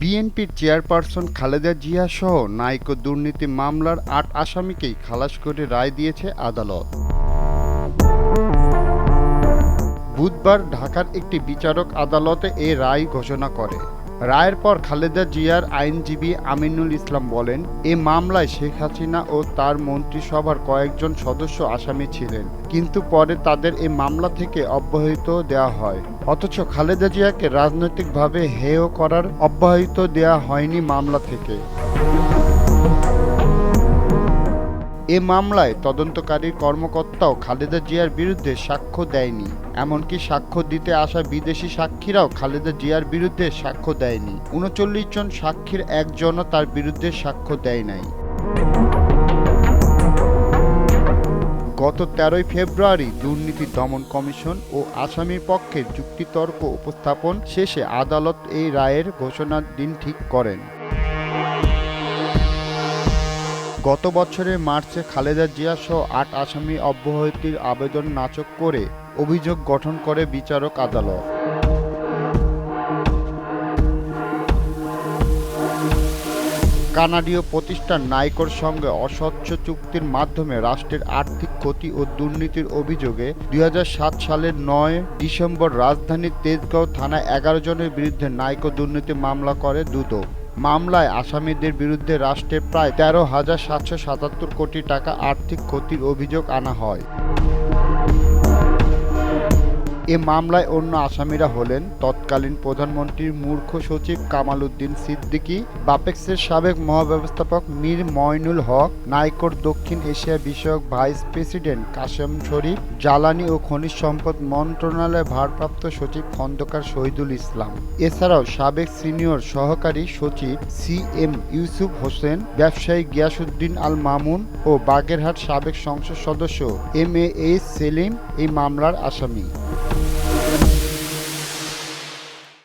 বিএনপির চেয়ারপারসন খালেদা জিয়া সহ নাইকো দুর্নীতি মামলার আট আসামিকেই খালাস করে রায় দিয়েছে আদালত। বুধবার ঢাকার একটি বিচারক আদালতে এ রায় ঘোষণা করে। রায়ের পর খালেদা জিয়ার আইনজীবী আমিনুল ইসলাম বলেন, এ মামলায় শেখ হাসিনা ও তার মন্ত্রিসভার কয়েকজন সদস্য আসামি ছিলেন, কিন্তু পরে তাদের এ মামলা থেকে অব্যাহত দেওয়া হয়। অথচ খালেদা জিয়াকে রাজনৈতিকভাবে হেয় করার অব্যাহত দেওয়া হয়নি মামলা থেকে। এ মামলায় তদন্তকারী কর্মকর্তাও খালেদা জিয়ার বিরুদ্ধে সাক্ষ্য দেয়নি। এমনকি সাক্ষ্য দিতে আসা বিদেশি সাক্ষীরাও খালেদা জিয়ার বিরুদ্ধে সাক্ষ্য দেয়নি। উনচল্লিশ জন সাক্ষীর একজনও তার বিরুদ্ধে সাক্ষ্য দেয় নাই। গত তেরোই ফেব্রুয়ারি দুর্নীতি দমন কমিশন ও আসামির পক্ষে যুক্তিতর্ক উপস্থাপন শেষে আদালত এই রায়ের ঘোষণার দিন ঠিক করেন। গত বছরের মার্চে খালেদা জিয়া সহ আট আসামি অব্যাহতির আবেদন নাচক করে অভিযোগ গঠন করে বিচারক আদালত। কানাডীয় প্রতিষ্ঠান নাইকোর সঙ্গে অস্বচ্ছ চুক্তির মাধ্যমে রাষ্ট্রের আর্থিক ক্ষতি ও দুর্নীতির অভিযোগে দু হাজার সাত সালের নয় ডিসেম্বর রাজধানীর তেজগাঁও থানায় এগারো জনের বিরুদ্ধে নাইকো দুর্নীতি মামলা করে দুদক। মামলায় আসামিদের বিরুদ্ধে রাষ্ট্রে প্রায় তেরো হাজার সাতশো সাতাত্তর কোটি টাকা আর্থিক ক্ষতির অভিযোগ আনা হয়। এ মামলায় অন্য আসামিরা হলেন তৎকালীন প্রধানমন্ত্রীর মূর্খ সচিব কামাল উদ্দিন সিদ্দিকী, বাপেক্সের সাবেক মহাব্যবস্থাপক মীর ময়নুল হক, নাইকোর দক্ষিণ এশিয়া বিষয়ক ভাইস প্রেসিডেন্ট কাশেম শরীফ, জ্বালানি ও খনিজ সম্পদ মন্ত্রণালয়ের ভারপ্রাপ্ত সচিব খন্দকার শহীদুল ইসলাম। এছাড়াও সাবেক সিনিয়র সহকারী সচিব সি এম ইউসুফ হোসেন, ব্যবসায়ী গিয়াসুদ্দিন আল মামুন ও বাগেরহাট সাবেক সংসদ সদস্য এম এ এইচ সেলিম এই মামলার আসামি।